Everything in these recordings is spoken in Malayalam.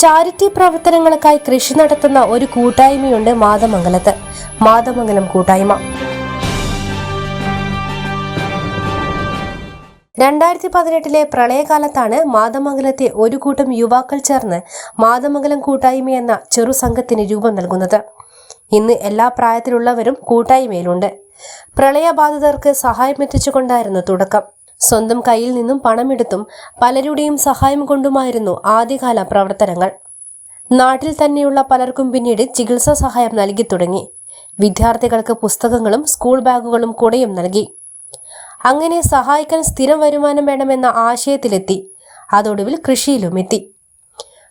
ചാരിറ്റി പ്രവർത്തനങ്ങൾക്കായി കൃഷി നടത്തുന്ന ഒരു കൂട്ടായ്മയുണ്ട് മാതമംഗലത്ത്. മാതമംഗലം കൂട്ടായ്മ. രണ്ടായിരത്തി പതിനെട്ടിലെ പ്രളയകാലത്താണ് മാതമംഗലത്തെ ഒരു കൂട്ടം യുവാക്കൾ ചേർന്ന് മാതമംഗലം കൂട്ടായ്മ എന്ന ചെറു സംഘത്തിന് രൂപം നൽകുന്നത്. ഇന്ന് എല്ലാ പ്രായത്തിലുള്ളവരും കൂട്ടായ്മയിലുണ്ട്. പ്രളയബാധിതർക്ക് സഹായമെത്തിച്ചുകൊണ്ടായിരുന്നു തുടക്കം. സ്വന്തം കയ്യിൽ നിന്നും പണമെടുത്തും പലരുടെയും സഹായം കൊണ്ടുമായിരുന്നു ആദ്യകാല പ്രവർത്തനങ്ങൾ. നാട്ടിൽ തന്നെയുള്ള പലർക്കും പിന്നീട് ചികിത്സാ സഹായം നൽകി തുടങ്ങി. വിദ്യാർത്ഥികൾക്ക് പുസ്തകങ്ങളും സ്കൂൾ ബാഗുകളും കുടയും നൽകി. അങ്ങനെ സഹായിക്കാൻ സ്ഥിരം വരുമാനം വേണമെന്ന ആശയത്തിലെത്തി. അതൊടുവിൽ കൃഷിയിലും എത്തി.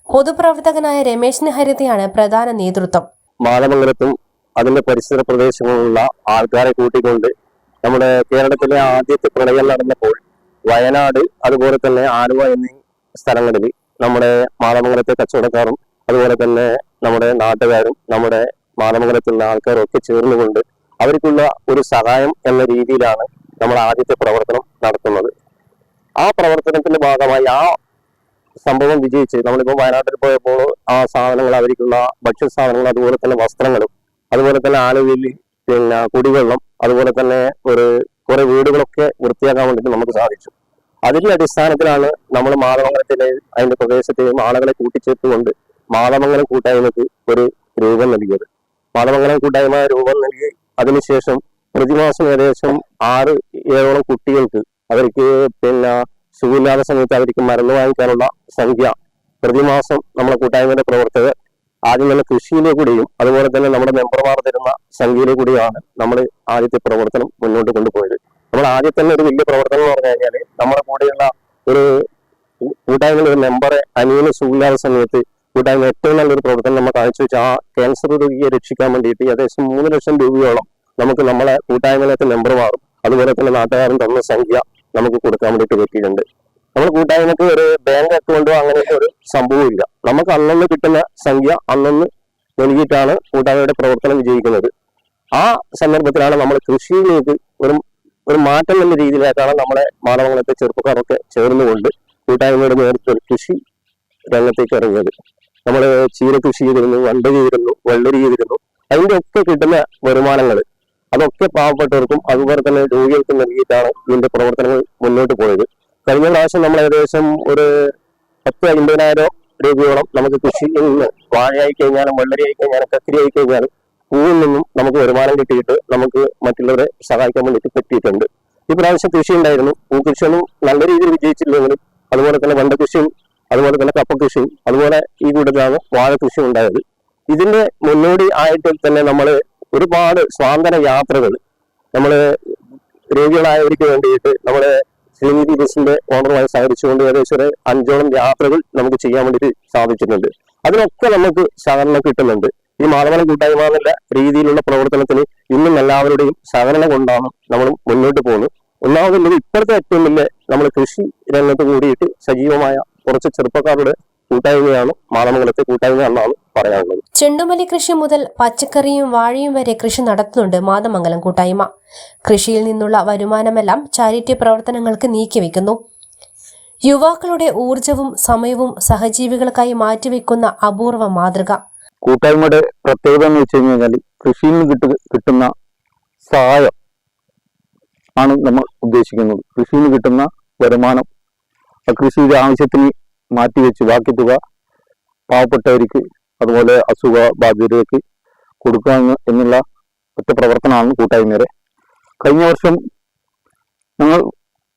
പൊതുപ്രവർത്തകനായ രമേശിന് ഹരിതയാണ് പ്രധാന നേതൃത്വം. മാലമംഗലത്തും അതിന്റെ പരിസര പ്രദേശങ്ങളിലുള്ള ആൾക്കാരെ കൂട്ടിക്കൊണ്ട് നമ്മുടെ കേരളത്തിലെ ആദ്യത്തെ പ്രളയം നടന്നപ്പോൾ വയനാട് അതുപോലെ തന്നെ ആലുവ എന്നീ സ്ഥലങ്ങളിൽ നമ്മുടെ മാതമംഗലത്തെ കച്ചവടക്കാരും അതുപോലെ തന്നെ നമ്മുടെ നാട്ടുകാരും നമ്മുടെ മാതമംഗലത്തിലുള്ള ആൾക്കാരും ഒക്കെ ചേർന്നുകൊണ്ട് അവർക്കുള്ള ഒരു സഹായം എന്ന രീതിയിലാണ് നമ്മൾ ആദ്യത്തെ പ്രവർത്തനം നടത്തുന്നത്. ആ പ്രവർത്തനത്തിന്റെ ഭാഗമായി ആ സംഭവം വിജയിച്ച് നമ്മളിപ്പോൾ വയനാട്ടിൽ പോയപ്പോൾ ആ സാധനങ്ങൾ അവർക്കുള്ള ഭക്ഷ്യ സാധനങ്ങൾ അതുപോലെ തന്നെ വസ്ത്രങ്ങളും അതുപോലെ തന്നെ ആലുവയിൽ പിന്നെ കുടിവെള്ളം അതുപോലെ തന്നെ ഒരു കുറെ വീടുകളൊക്കെ വൃത്തിയാക്കാൻ വേണ്ടിയിട്ട് നമുക്ക് സാധിച്ചു. അതിന്റെ അടിസ്ഥാനത്തിലാണ് നമ്മൾ മാതമംഗലത്തിലെ അതിന്റെ പ്രദേശത്തെയും ആളുകളെ കൂട്ടിച്ചേർത്തുകൊണ്ട് മാതമംഗലം കൂട്ടായ്മക്ക് ഒരു രൂപം നൽകിയത്. മാതമംഗലം കൂട്ടായ്മ രൂപം നൽകി അതിനുശേഷം പ്രതിമാസം ഏകദേശം ആറ് ഏഴോളം കുട്ടികൾക്ക് അവർക്ക് പിന്നെ സുഖമില്ലാത്ത സമയത്ത് അവർക്ക് മരുന്ന് വാങ്ങിക്കാനുള്ള സംഖ്യ. പ്രതിമാസം നമ്മുടെ കൂട്ടായ്മയുടെ പ്രവർത്തകർ ആദ്യം തന്നെ കൃഷിയിലെ കൂടിയും അതുപോലെ തന്നെ നമ്മുടെ മെമ്പർമാർ തരുന്ന സംഖ്യയിലെ കൂടിയാണ് നമ്മൾ ആദ്യത്തെ പ്രവർത്തനം മുന്നോട്ട് കൊണ്ടുപോയത്. നമ്മൾ ആദ്യം തന്നെ ഒരു വലിയ പ്രവർത്തനം എന്ന് പറഞ്ഞു കഴിഞ്ഞാൽ നമ്മുടെ കൂടെയുള്ള ഒരു കൂട്ടായ്മയിലെ ഒരു മെമ്പറെ അനിയന് സുഖമില്ലാത്ത സമയത്ത് കൂട്ടായ്മ ഏറ്റവും നല്ലൊരു പ്രവർത്തനം നമ്മൾ കാഴ്ചവെച്ച ആ ക്യാൻസർ രോഗിയെ രക്ഷിക്കാൻ വേണ്ടിയിട്ട് ഏകദേശം മൂന്ന് ലക്ഷം രൂപയോളം നമുക്ക് നമ്മളെ കൂട്ടായ്മയിലത്തെ മെമ്പർമാറും അതുപോലെ തന്നെ നാട്ടുകാരൻ തന്ന സംഖ്യ നമുക്ക് കൊടുക്കാൻ വേണ്ടിയിട്ട് പറ്റിയിട്ടുണ്ട് നമ്മൾ കൂട്ടായ്മക്ക് ഒരു ബാങ്ക് അക്കൗണ്ടോ അങ്ങനെ ഒരു സംഭവമില്ല നമുക്ക് അന്നന്ന് കിട്ടുന്ന സംഖ്യ അന്നന്ന് നൽകിയിട്ടാണ് കൂട്ടായ്മയുടെ പ്രവർത്തനം വിജയിക്കുന്നത്. ആ സന്ദർഭത്തിലാണ് നമ്മൾ കൃഷിയിലേക്ക് ഒരു ഒരു മാറ്റം എന്ന രീതിയിലേക്കാണ് നമ്മളെ മാനവങ്ങളത്തെ ചെറുപ്പക്കാരൊക്കെ ചേർന്നുകൊണ്ട് കൂട്ടായ്മയുടെ നേതൃത്വത്തിൽ കൃഷി രംഗത്തേക്ക് ഇറങ്ങിയത്. നമ്മൾ ചീര കൃഷി ചെയ്തിരുന്നു വണ്ട ചെയ്തിരുന്നു വെള്ളരി ചെയ്തിരുന്നു. അതിന്റെ ഒക്കെ കിട്ടുന്ന വരുമാനങ്ങൾ അതൊക്കെ പാവപ്പെട്ടവർക്കും അതുപോലെ തന്നെ രോഗികൾക്കും നൽകിയിട്ടാണ് ഇതിന്റെ പ്രവർത്തനങ്ങൾ മുന്നോട്ട് പോയത്. കഴിഞ്ഞ പ്രാവശ്യം നമ്മൾ ഏകദേശം ഒരു പത്ത് അമ്പതിനായിരം രൂപയോളം നമുക്ക് കൃഷിയിൽ നിന്ന് വാഴയായി കഴിഞ്ഞാലും വെള്ളരി ആയി കഴിഞ്ഞാലും കത്തിരി ആയി കഴിഞ്ഞാലും പൂവിൽ നിന്നും നമുക്ക് വരുമാനം കിട്ടിയിട്ട് നമുക്ക് മറ്റുള്ളവരെ സഹായിക്കാൻ വേണ്ടിയിട്ട് പറ്റിയിട്ടുണ്ട്. ഈ പ്രാവശ്യം കൃഷി ഉണ്ടായിരുന്നു. പൂ കൃഷിയൊന്നും നല്ല രീതിയിൽ വിജയിച്ചില്ലെങ്കിലും അതുപോലെ തന്നെ വണ്ട കൃഷിയും അതുപോലെ തന്നെ കപ്പ കൃഷിയും അതുപോലെ ഈ കൂട്ടത്തിലാണ് വാഴ കൃഷി ഉണ്ടായത്. ഇതിന്റെ മുന്നോടി ആയിട്ട് തന്നെ നമ്മൾ ഒരുപാട് സ്വാതന്ത്ര്യ യാത്രകൾ നമ്മൾ രോഗികളായവർക്ക് വേണ്ടിയിട്ട് നമ്മൾ ശ്രീനിധി ബസിന്റെ ഓണറുമായി സഹകരിച്ചുകൊണ്ട് ഏകദേശം ഒരു അഞ്ചോളം യാത്രകൾ നമുക്ക് ചെയ്യാൻ വേണ്ടിയിട്ട് സാധിച്ചിട്ടുണ്ട് അതിനൊക്കെ നമുക്ക് സഹകരണം കിട്ടുന്നുണ്ട്. ഈ മാധവനം കൂട്ടായ്മ എന്നുള്ള രീതിയിലുള്ള പ്രവർത്തനത്തിന് ഇന്നും എല്ലാവരുടെയും സഹകരണം കൊണ്ടാണ് നമ്മൾ മുന്നോട്ട് പോകുന്നത്. ഒന്നാമതുള്ളത് ഇപ്പോഴത്തെ ഏറ്റവും വലിയ നമ്മൾ കൃഷി രംഗത്ത് കൂടിയിട്ട് സജീവമായ കുറച്ച് ചെറുപ്പക്കാരുടെ കൂട്ടായ്മയാണ് മാതമംഗലത്തെ കൂട്ടായ്മ എന്നാണ് പറയാനുള്ളത്. ചെണ്ടുമല്ലി കൃഷി മുതൽ പച്ചക്കറിയും വാഴയും വരെ കൃഷി നടത്തുന്നുണ്ട് മാതമംഗലം കൂട്ടായ്മ. കൃഷിയിൽ നിന്നുള്ള വരുമാനമെല്ലാം ചാരിറ്റി പ്രവർത്തനങ്ങൾക്ക് നീക്കിവെക്കുന്നു യുവാക്കളുടെ ഊർജവും സമയവും സഹജീവികൾക്കായി മാറ്റിവെക്കുന്ന അപൂർവ മാതൃക. കൂട്ടായ്മയുടെ പ്രത്യേകത എന്ന് വെച്ച് കഴിഞ്ഞാൽ കൃഷിയിൽ നിന്ന് കിട്ടു കിട്ടുന്ന സഹായം ആണ് നമ്മൾ ഉദ്ദേശിക്കുന്നത്. കൃഷിയിൽ നിന്ന് കിട്ടുന്ന വരുമാനം കൃഷിയുടെ ആവശ്യത്തിന് മാറ്റിവെച്ച് ബാക്കി തുക പാവപ്പെട്ടവർക്ക് അതുപോലെ അസുഖ ബാധിതർക്ക് കൊടുക്കുക എന്ന് എന്നുള്ള ഒറ്റ പ്രവർത്തനമാണ് കൂട്ടായ്മയുടെ. കഴിഞ്ഞ വർഷം ഞങ്ങൾ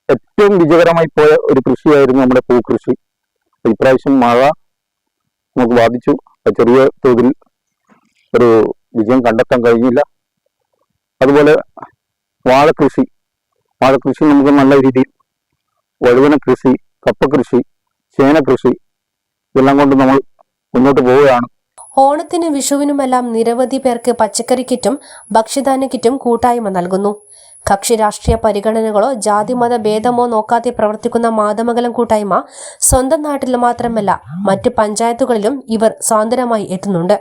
ഏറ്റവും വിജയകരമായി പോയ ഒരു കൃഷിയായിരുന്നു നമ്മുടെ പൂക്കൃഷി. ഇപ്രാവശ്യം മഴ നമുക്ക് ബാധിച്ചു. ചെറിയ തോതിൽ ഒരു വിജയം കണ്ടെത്താൻ കഴിഞ്ഞില്ല. അതുപോലെ വാഴക്കൃഷി വാഴക്കൃഷി നമുക്ക് നല്ല രീതിയിൽ വഴുവന കൃഷി കപ്പ കൃഷി ചേന കൃഷി ഇതെല്ലാം കൊണ്ട് നമ്മൾ മുന്നോട്ട് പോവുകയാണ്. ഓണത്തിനും വിഷുവിനുമെല്ലാം നിരവധി പേർക്ക് പച്ചക്കറി കിറ്റും ഭക്ഷ്യധാന്യ കിറ്റും കൂട്ടായ്മ നൽകുന്നു. കക്ഷി രാഷ്ട്രീയ പരിഗണനകളോ ജാതിമത ഭേദമോ നോക്കാതെ പ്രവർത്തിക്കുന്ന മാതമംഗലം കൂട്ടായ്മ സ്വന്തം നാട്ടിൽ മാത്രമല്ല മറ്റ് പഞ്ചായത്തുകളിലും ഇവർ സ്വാതന്ത്ര്യമായി എത്തുന്നുണ്ട്.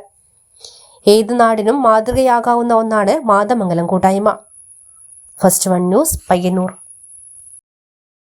ഏത് നാടിനും മാതൃകയാകാവുന്ന ഒന്നാണ് മാതമംഗലം കൂട്ടായ്മ. First one news Payyanur.